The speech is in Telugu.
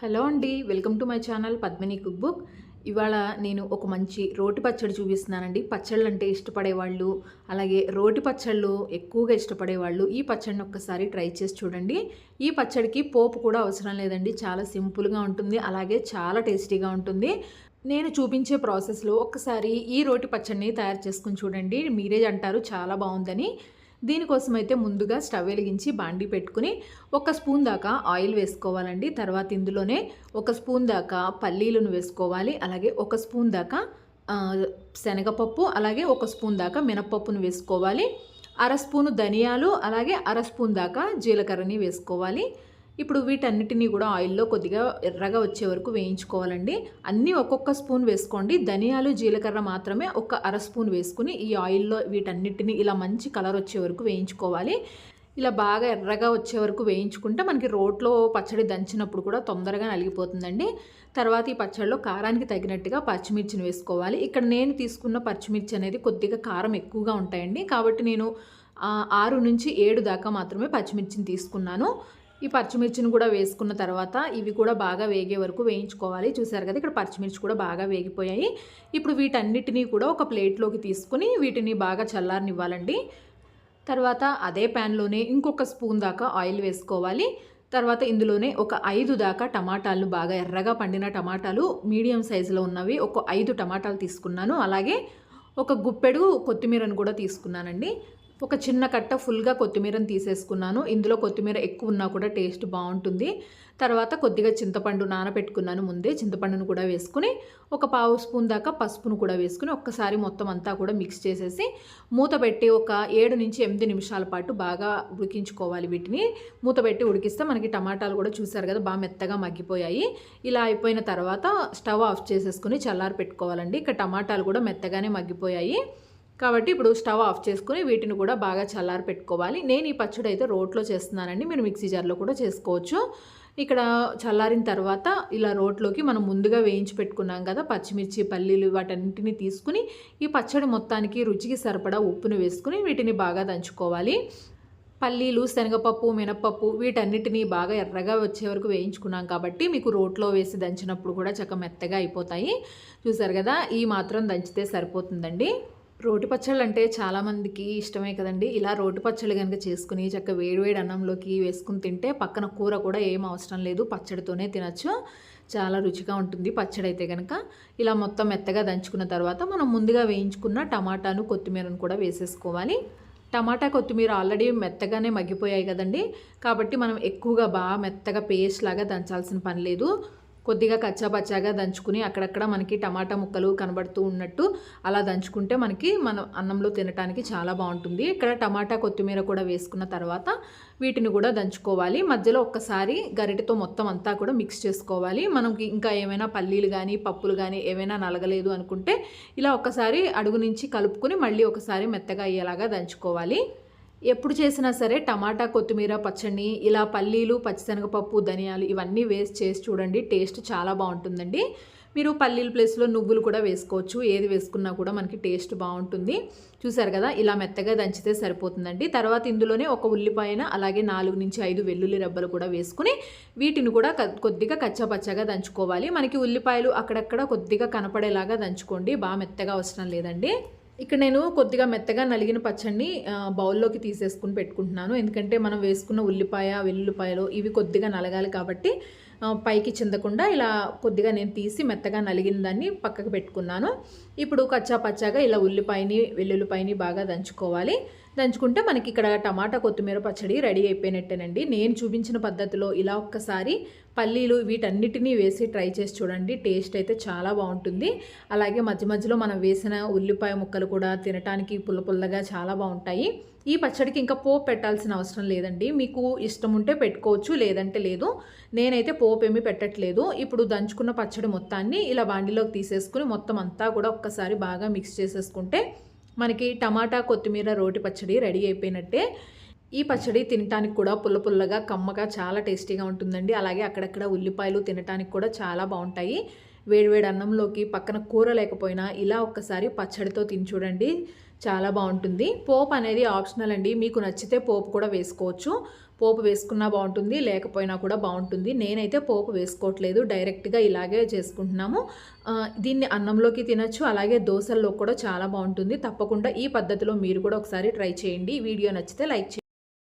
హలో అండి welcome to my channel Padmini cook book. ఇవాళ నేను ఒక మంచి రోటి పచ్చడి చూపిస్తున్నానండి. పచ్చళ్ళు అంటే ఇష్టపడేవాళ్ళు అలాగే రోటి పచ్చళ్ళు ఎక్కువగా ఇష్టపడేవాళ్ళు ఈ పచ్చడిని ఒక్కసారి ట్రై చేసి చూడండి. ఈ పచ్చడికి పోపు కూడా అవసరం లేదండి. చాలా సింపుల్గా ఉంటుంది అలాగే చాలా టేస్టీగా ఉంటుంది. నేను చూపించే ప్రాసెస్లో ఒక్కసారి ఈ రోటి పచ్చడిని తయారు చేసుకుని చూడండి. మీరే అంటారు చాలా బాగుందని. దీనికోసం అయితే ముందుగా స్టవ్ వెలిగించి బాండి పెట్టుకుని ఒక స్పూన్ దాకా ఆయిల్ వేసుకోవాలండి. తర్వాత ఇందులోనే ఒక స్పూన్ దాకా పల్లీలను వేసుకోవాలి. అలాగే ఒక స్పూన్ దాకా శనగపప్పు అలాగే ఒక స్పూన్ దాకా మినపప్పును వేసుకోవాలి. అర స్పూను ధనియాలు అలాగే అర స్పూన్ దాకా జీలకర్రని వేసుకోవాలి. ఇప్పుడు వీటన్నిటినీ కూడా ఆయిల్లో కొద్దిగా ఎర్రగా వచ్చే వరకు వేయించుకోవాలండి. అన్నీ ఒక్కొక్క స్పూన్ వేసుకోండి. ధనియాలు జీలకర్ర మాత్రమే ఒక అర స్పూన్ వేసుకుని ఈ ఆయిల్లో వీటన్నిటిని ఇలా మంచి కలర్ వచ్చే వరకు వేయించుకోవాలి. ఇలా బాగా ఎర్రగా వచ్చే వరకు వేయించుకుంటే మనకి రోట్లో పచ్చడి దంచినప్పుడు కూడా తొందరగా నలిగిపోతుందండి. తర్వాత ఈ పచ్చడిలో కారానికి తగినట్టుగా పచ్చిమిర్చిని వేసుకోవాలి. ఇక్కడ నేను తీసుకున్న పచ్చిమిర్చి అనేది కొద్దిగా కారం ఎక్కువగా ఉంటాయండి. కాబట్టి నేను ఆరు నుంచి ఏడు దాకా మాత్రమే పచ్చిమిర్చిని తీసుకున్నాను. ఈ పచ్చిమిర్చిని కూడా వేసుకున్న తర్వాత ఇవి కూడా బాగా వేగే వరకు వేయించుకోవాలి. చూసారు కదా ఇక్కడ పచ్చిమిర్చి కూడా బాగా వేగిపోయాయి. ఇప్పుడు వీటన్నిటినీ కూడా ఒక ప్లేట్లోకి తీసుకుని వీటిని బాగా చల్లారనివ్వాలండి. తర్వాత అదే ప్యాన్లోనే ఇంకొక స్పూన్ దాకా ఆయిల్ వేసుకోవాలి. తర్వాత ఇందులోనే ఒక ఐదు దాకా టమాటాలు బాగా ఎర్రగా పండిన టమాటాలు మీడియం సైజులో ఉన్నవి ఒక ఐదు టమాటాలు తీసుకున్నాను. అలాగే ఒక గుప్పెడు కొత్తిమీరను కూడా తీసుకున్నానండి. ఒక చిన్న కట్ట ఫుల్గా కొత్తిమీరని తీసేసుకున్నాను. ఇందులో కొత్తిమీర ఎక్కువ ఉన్నా కూడా టేస్ట్ బాగుంటుంది. తర్వాత కొద్దిగా చింతపండు నానబెట్టుకున్నాను ముందే. చింతపండును కూడా వేసుకుని ఒక పావు స్పూన్ దాకా పసుపును కూడా వేసుకుని ఒక్కసారి మొత్తం అంతా కూడా మిక్స్ చేసేసి మూత పెట్టి ఒక ఏడు నుంచి ఎనిమిది నిమిషాల పాటు బాగా ఉడికించుకోవాలి వీటిని. మూత పెట్టి ఉడికిస్తే మనకి టమాటాలు కూడా చూసారు కదా బాగా మెత్తగా మగ్గిపోయాయి. ఇలా అయిపోయిన తర్వాత స్టవ్ ఆఫ్ చేసేసుకుని చల్లారి పెట్టుకోవాలండి ఇక టమాటాలు కూడా మెత్తగానే మగ్గిపోయాయి. కాబట్టి ఇప్పుడు స్టవ్ ఆఫ్ చేసుకుని వీటిని కూడా బాగా చల్లారి పెట్టుకోవాలి. నేను ఈ పచ్చడి అయితే రోట్లో చేస్తున్నానండి. మీరు మిక్సీ జార్లో కూడా చేసుకోవచ్చు. ఇక్కడ చల్లారిన తర్వాత ఇలా రోట్లోకి మనం ముందుగా వేయించి పెట్టుకున్నాం కదా పచ్చిమిర్చి పల్లీలు వాటన్నింటిని తీసుకుని ఈ పచ్చడి మొత్తానికి రుచికి సరిపడా ఉప్పును వేసుకుని వీటిని బాగా దంచుకోవాలి. పల్లీలు శనగపప్పు మినపప్పు వీటన్నిటినీ బాగా ఎర్రగా వచ్చే వరకు వేయించుకున్నాం కాబట్టి మీకు రోట్లో వేసి దంచినప్పుడు కూడా చక్క మెత్తగా అయిపోతాయి. చూసారు కదా ఈ మాత్రం దంచితే సరిపోతుందండి. రోటి పచ్చళ్ళు అంటే చాలామందికి ఇష్టమే కదండి. ఇలా రోటి పచ్చళ్ళు కనుక చేసుకుని చక్క వేడివేడి అన్నంలోకి వేసుకుని తింటే పక్కన కూర కూడా ఏం అవసరం లేదు. పచ్చడితోనే తినచ్చు. చాలా రుచిగా ఉంటుంది పచ్చడి అయితే కనుక ఇలా మొత్తం మెత్తగా దంచుకున్న తర్వాత మనం ముందుగా వేయించుకున్న టమాటాను కొత్తిమీరను కూడా వేసేసుకోవాలి. టమాటా కొత్తిమీర ఆల్రెడీ మెత్తగానే మగ్గిపోయాయి కదండి. కాబట్టి మనం ఎక్కువగా బాగా మెత్తగా పేస్ట్ లాగా దంచాల్సిన పని లేదు. కొద్దిగా కచ్చాపచ్చాగా దంచుకుని అక్కడక్కడ మనకి టమాటా ముక్కలు కనబడుతూ ఉన్నట్టు అలా దంచుకుంటే మనకి మన అన్నంలో తినడానికి చాలా బాగుంటుంది. ఇక్కడ టమాటా కొత్తిమీర కూడా వేసుకున్న తర్వాత వీటిని కూడా దంచుకోవాలి. మధ్యలో ఒక్కసారి గరిటెతో మొత్తం అంతా కూడా మిక్స్ చేసుకోవాలి. మనకి ఇంకా ఏమైనా పల్లీలు కానీ పప్పులు కానీ ఏమైనా నలగలేదు అనుకుంటే ఇలా ఒక్కసారి అడుగు నుంచి కలుపుకుని మళ్ళీ ఒకసారి మెత్తగా అయ్యేలాగా దంచుకోవాలి. ఎప్పుడు చేసినా సరే టమాటా కొత్తిమీర పచ్చడిని ఇలా పల్లీలు పచ్చిశనగపప్పు ధనియాలు ఇవన్నీ వేసి చేసి చూడండి. టేస్ట్ చాలా బాగుంటుందండి. మీరు పల్లీల ప్లేస్లో నువ్వులు కూడా వేసుకోవచ్చు. ఏది వేసుకున్నా కూడా మనకి టేస్ట్ బాగుంటుంది. చూసారు కదా ఇలా మెత్తగా దంచితే సరిపోతుందండి. తర్వాత ఇందులోనే ఒక ఉల్లిపాయన అలాగే నాలుగు నుంచి ఐదు వెల్లుల్లి రెబ్బలు కూడా వేసుకుని వీటిని కూడా కొద్దిగా కచ్చాపచ్చాగా దంచుకోవాలి. మనకి ఉల్లిపాయలు అక్కడక్కడ కొద్దిగా కనపడేలాగా దంచుకోండి. బాగా మెత్తగా అవసరం లేదండి. ఇక్కడ నేను కొద్దిగా మెత్తగా నలిగిన పచ్చడిని బౌల్లోకి తీసేసుకుని పెట్టుకుంటున్నాను. ఎందుకంటే మనం వేసుకున్న ఉల్లిపాయ వెల్లుల్లిపాయలు ఇవి కొద్దిగా నలగాలి కాబట్టి పైకి చిందకుండా ఇలా కొద్దిగా నేను తీసి మెత్తగా నలిగిన దాన్ని పక్కకు పెట్టుకున్నాను. ఇప్పుడు కచ్చా పచ్చాగా ఇలా ఉల్లిపాయని వెల్లుల్లిపాయని బాగా దంచుకోవాలి. దంచుకుంటే మనకి ఇక్కడ టమాటా కొత్తిమీర పచ్చడి రెడీ అయిపోయినట్టేనండి. నేను చూపించిన పద్ధతిలో ఇలా ఒక్కసారి పల్లీలు వీటన్నిటినీ వేసి ట్రై చేసి చూడండి. టేస్ట్ అయితే చాలా బాగుంటుంది. అలాగే మధ్య మధ్యలో మనం వేసిన ఉల్లిపాయ ముక్కలు కూడా తినటానికి పుల్ల పుల్లగా చాలా బాగుంటాయి. ఈ పచ్చడికి ఇంకా పోపు పెట్టాల్సిన అవసరం లేదండి. మీకు ఇష్టం ఉంటే పెట్టుకోవచ్చు లేదంటే లేదు. నేనైతే పోపు ఏమీ పెట్టట్లేదు. ఇప్పుడు దంచుకున్న పచ్చడి మొత్తాన్ని ఇలా బాండిలోకి తీసేసుకుని మొత్తం అంతా కూడా ఒక్కసారి బాగా మిక్స్ చేసేసుకుంటే మనకి టమాటా కొత్తిమీర రోటి పచ్చడి రెడీ అయిపోయినట్టే ఈ పచ్చడి తినటానికి కూడా పుల్ల పుల్లగా కమ్మగా చాలా టేస్టీగా ఉంటుందండి. అలాగే అక్కడక్కడ ఉల్లిపాయలు తినటానికి కూడా చాలా బాగుంటాయి. వేడివేడి అన్నంలోకి పక్కన కూర లేకపోయినా ఇలా ఒక్కసారి పచ్చడితో తిని చూడండి. చాలా బాగుంటుంది. పోపు అనేది ఆప్షనల్ అండి. మీకు నచ్చితే పోపు కూడా వేసుకోవచ్చు. పోపు వేసుకున్నా బాగుంటుంది లేకపోయినా కూడా బాగుంటుంది. నేనైతే పోపు వేసుకోవట్లేదు. డైరెక్ట్గా ఇలాగే చేసుకుంటున్నాము. దీన్ని అన్నంలోకి తినచ్చు. అలాగే దోశల్లో కూడా చాలా బాగుంటుంది. తప్పకుండా ఈ పద్ధతిలో మీరు కూడా ఒకసారి ట్రై చేయండి. వీడియో నచ్చితే లైక్ చేయండి.